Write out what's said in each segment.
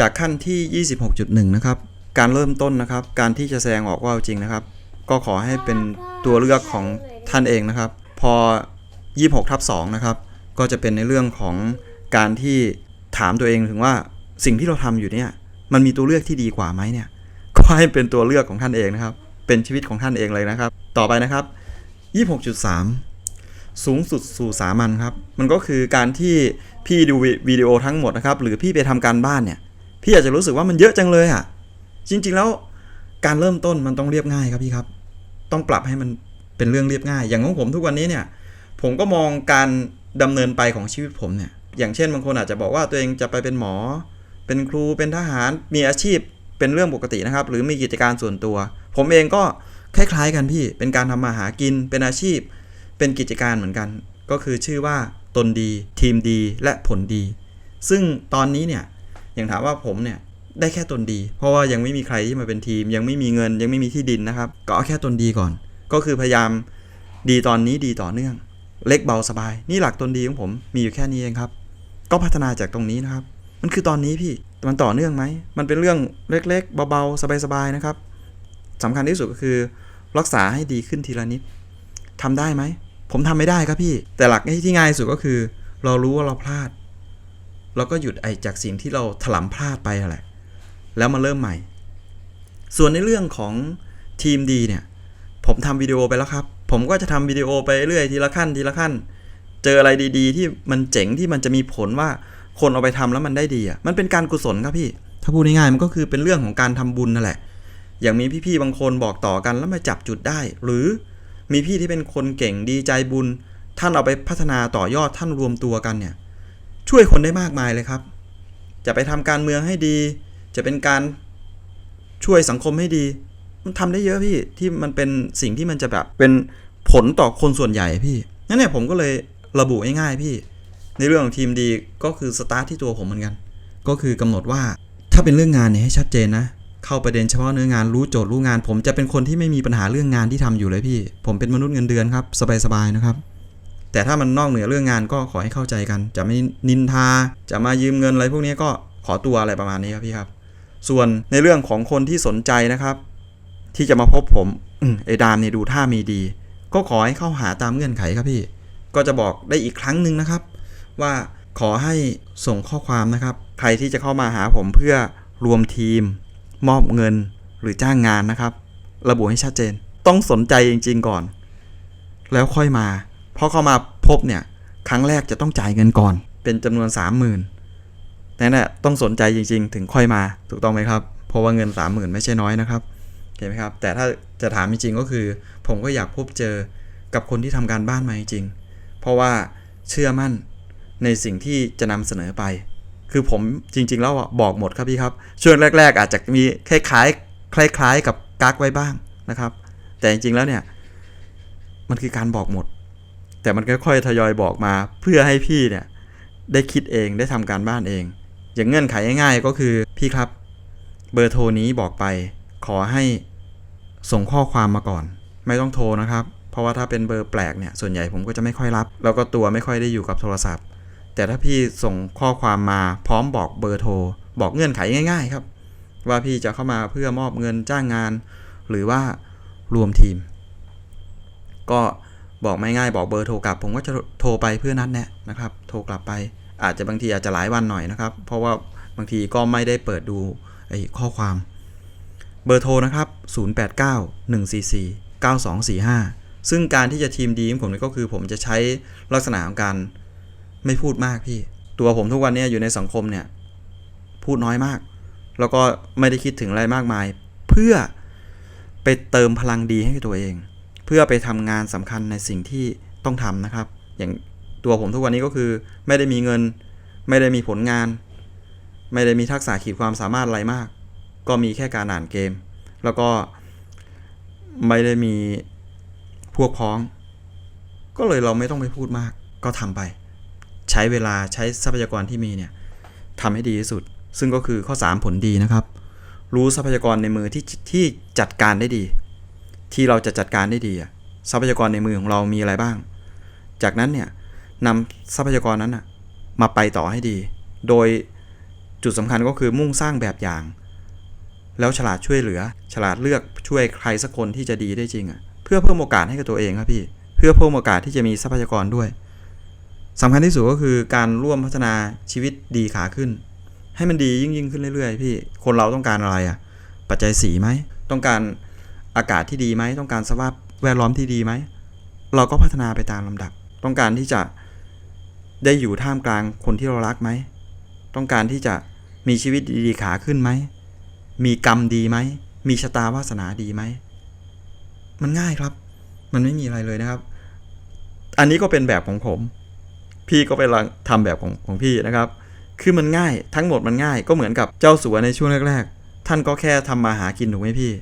จากขั้นที่ 26.1 นะครับ การเริ่มต้นนะครับ การที่จะแสดงออกว่าจริงนะครับ ก็ขอให้เป็นตัวเลือกของท่านเองนะครับ พอ 26ทับ2นะครับ ก็จะเป็นในเรื่องของการที่ถามตัวเองถึงว่าสิ่งที่เราทำอยู่เนี่ย มันมีตัวเลือกที่ดีกว่าไหมเนี่ย ก็ให้เป็นตัวเลือกของท่านเองนะครับ เป็นชีวิตของท่านเองเลยนะครับ ต่อไปนะครับ 26.3 สูงสุดสู่สามัญครับ มันก็คือการที่พี่ดูวิวิดีโอทั้งหมดนะครับ หรือพี่ไปทำการบ้านเนี่ย พี่อาจจะรู้สึกว่ามันเยอะจังเลยอะ จริง ๆ แล้วการเริ่มต้นมันต้องเรียบง่ายครับพี่ครับ ต้องปรับให้มันเป็นเรื่องเรียบง่าย อย่างของผมทุกวันนี้เนี่ย ผมก็มองการดำเนินไปของชีวิตผมเนี่ย อย่างเช่นบางคนอาจจะบอกว่าตัวเองจะไปเป็นหมอ เป็นครู เป็นทหาร มีอาชีพ เป็นเรื่องปกตินะครับ หรือมีกิจการส่วนตัว ผมเองก็คล้ายๆกันพี่ เป็นการทำมาหากิน เป็นอาชีพ เป็นกิจการเหมือนกัน ก็คือชื่อว่าตนดี ทีมดี และผลดี ซึ่งตอนนี้เนี่ย อย่างถามว่าผมเนี่ยได้แค่ตนดี เพราะว่ายังไม่มีใครที่มาเป็นทีม ยังไม่มีเงินยังไม่มีที่ดินนะครับ ก็เอาแค่ตนดีก่อน ก็คือพยายามดีตอนนี้ดีต่อเนื่อง เล็กเบาสบาย นี่หลักตนดีของผมมีอยู่แค่นี้เองครับ ก็พัฒนาจากตรงนี้นะครับ มันคือตอนนี้พี่มันต่อเนื่องไหมมันเป็นเรื่องเล็กๆเบาๆสบายๆนะครับสำคัญที่สุดก็คือ รักษาให้ดีขึ้นทีละนิดทำได้ไหมผมทำไม่ได้ครับพี่ แต่หลักที่ง่ายสุดก็คือ เรารู้ว่าเราพลาด เราก็หยุดไอจากสิ่งที่เราถลำพลาดไปนั่นแหละแล้วมาเริ่มใหม่ ส่วนในเรื่องของทีมดีเนี่ย ผมทำวิดีโอไปแล้วครับ ผมก็จะทำวิดีโอไปเรื่อยทีละขั้นทีละขั้น เจออะไรดีๆ ที่มันเจ๋งที่มันจะมีผลว่าคนเอาไปทำแล้วมันได้ดีอะ มันเป็นการกุศลครับพี่ ถ้าพูดง่ายๆมันก็คือเป็นเรื่องของการทำบุญนั่นแหละ อย่างมีพี่ๆบางคนบอกต่อกันแล้วมาจับจุดได้ หรือมีพี่ที่เป็นคนเก่งดีใจบุญ ท่านเอาไปพัฒนาต่อยอดท่านรวมตัวกันเนี่ย ช่วยคนได้มากมายเลยครับ จะไปทำการเมืองให้ดี จะเป็นการช่วยสังคมให้ดี มันทำได้เยอะพี่ที่มันเป็นสิ่งที่มันจะแบบเป็นผลต่อคนส่วนใหญ่พี่นั่นเนี่ยผมก็เลยระบุง่ายๆพี่ ในเรื่องของทีมดีก็คือสตาร์ทที่ตัวผมเหมือนกัน ก็คือกำหนดว่าถ้าเป็นเรื่องงานเนี่ยให้ชัดเจนนะเข้าประเด็นเฉพาะเนื้องานรู้โจทย์รู้งาน ผมจะเป็นคนที่ไม่มีปัญหาเรื่องงานที่ทำอยู่เลยพี่ ผมเป็นมนุษย์เงินเดือนครับ สบายๆนะครับ แต่ถ้ามันนอกเหนือเรื่องงานก็ขอให้เข้าใจกัน จะไม่นินทา จะมายืมเงินอะไรพวกนี้ก็ขอตัวอะไรประมาณนี้ครับพี่ครับ ส่วนในเรื่องของคนที่สนใจนะครับ ที่จะมาพบผมไอ้ดามเนี่ยดูท่ามีดี ก็ขอให้เข้าหาตามเงื่อนไขครับพี่ ก็จะบอกได้อีกครั้งหนึ่งนะครับ ว่าขอให้ส่งข้อความนะครับ ใครที่จะเข้ามาหาผมเพื่อรวมทีม มอบเงินหรือจ้างงานนะครับ ระบุให้ชัดเจน ต้องสนใจจริง ๆ ก่อน แล้วค่อยมา พราะเข้ามาพบเนี่ยครั้งแรกจะต้องจ่ายเงินก่อน เป็นจำนวน 30,000นั่นแหละต้องสนใจจริง ๆ ถึงค่อยมาถูกต้องไหมครับเพราะว่าเงิน 30,000 ไม่ใช่น้อยนะครับเห็นไหมครับ แต่ถ้าจะถามจริงๆก็คือ ผมก็อยากพบเจอกับคนที่ทำการบ้านมาจริงเพราะว่าเชื่อมั่นในสิ่งที่จะนำเสนอไป คือผมจริง ๆ แล้วบอกหมดครับพี่ครับช่วงแรก ๆ อาจจะมีคล้ายๆคล้าย ๆ กับกักไว้บ้างนะครับ แต่จริงๆแล้วเนี่ยมันคือการบอกหมด แต่มันค่อยๆทยอยบอกมา เพื่อให้พี่เนี่ยได้คิดเองได้ทำการบ้านเอง อย่างเงื่อนไขง่ายๆก็คือพี่ครับ เบอร์โทรนี้บอกไป ขอให้ส่งข้อความมาก่อน ไม่ต้องโทรนะครับ เพราะว่าถ้าเป็นเบอร์แปลกเนี่ยส่วนใหญ่ผมก็จะไม่ค่อยรับ แล้วก็ตัวไม่ค่อยได้อยู่กับโทรศัพท์ แต่ถ้าพี่ส่งข้อความมาพร้อมบอกเบอร์โทร บอกเงื่อนไขง่าย ๆ ครับ ว่าพี่จะเข้ามาเพื่อมอบเงินจ้างงาน หรือว่ารวมทีม ก็ บอกไม่ง่ายบอกเบอร์โทรกลับ ผมก็จะโทรไปเพื่อนัดแนะนะครับ โทรกลับไป อาจจะบางทีอาจจะหลายวันหน่อยนะครับ เพราะว่าบางทีก็ไม่ได้เปิดดูไอ้ข้อความ เบอร์โทรนะครับ 089 144 9245 ซึ่งการที่จะทีมดีของผมก็คือผมจะใช้ลักษณะของการไม่พูดมากพี่ ตัวผมทุกวันนี้อยู่ในสังคมเนี่ย พูดน้อยมาก แล้วก็ไม่ได้คิดถึงอะไรมากมาย เพื่อไปเติมพลังดีให้ตัวเอง พื่อไปทำงานสำคัญในสิ่งที่ต้องทำนะครับ อย่างตัวผมทุกวันนี้ก็คือไม่ได้มีเงิน ไม่ได้มีผลงาน ไม่ได้มีทักษะขีดความสามารถอะไรมาก ก็มีแค่การอ่านเกม แล้วก็ไม่ได้มีพวกพ้อง ก็เลยเราไม่ต้องไปพูดมาก ก็ทำไป ใช้เวลาใช้ทรัพยากรที่มีเนี่ยทำให้ดีที่สุด ซึ่งก็คือข้อ 3 ผลดีนะครับ รู้ทรัพยากรในมือที่ที่จัดการได้ดี ที่เราจะจัดการได้ดีทรัพยากรในมือของเรามีอะไรบ้าง จากนั้นเนี่ยนำทรัพยากรนั้นมาไปต่อให้ดี โดยจุดสำคัญก็คือมุ่งสร้างแบบอย่าง แล้วฉลาดช่วยเหลือ ฉลาดเลือกช่วยใครสักคนที่จะดีได้จริงอะเพื่อเพิ่มโอกาสให้กับตัวเองครับพี่เพื่อเพิ่มโอกาสที่จะมีทรัพยากรด้วยสำคัญที่สุดก็คือการร่วมพัฒนาชีวิตดีขาขึ้น ให้มันดียิ่งยิ่งขึ้นเรื่อยๆ พี่ คนเราต้องการอะไรอะ ปัจจัยสีไหม ต้องการ อากาศที่ดีไหมต้องการสภาพแวดล้อมที่ดีไหมเราก็พัฒนาไปตามลำดับ ต้องการที่จะได้อยู่ท่ามกลางคนที่เรารักไหม ต้องการที่จะมีชีวิตดีๆขาขึ้นไหม มีกรรมดีไหม มีชะตาวาสนาดีไหม มันง่ายครับ มันไม่มีอะไรเลยนะครับ อันนี้ก็เป็นแบบของผม พี่ก็ไปลองทำแบบของของพี่นะครับ คือมันง่าย ทั้งหมดมันง่าย ก็เหมือนกับเจ้าสัวในช่วงแรก ๆ ท่านก็แค่ทำมาหากินถูกไหมพี่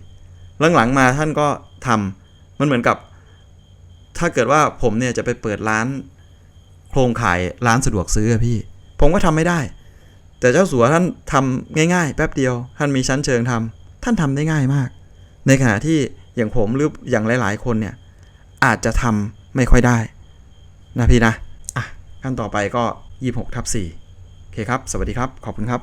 หลังๆมาท่านก็ทำมันเหมือนกับ ถ้าเกิดว่าผมเนี่ยจะไปเปิดร้าน โครงข่ายร้านสะดวกซื้อพี่ ผมก็ทำไม่ได้ แต่เจ้าสัวท่านทำง่าย ๆ แป๊บเดียว ท่านมีชั้นเชิงทำท่านทำได้ง่ายมาก ในขณะที่อย่างผมหรืออย่างหลาย ๆ คนเนี่ยอาจจะทำไม่ค่อยได้ นะพี่นะอะขั้นต่อไปก็ 26ทับ4โอเคครับ สวัสดีครับ ขอบคุณครับ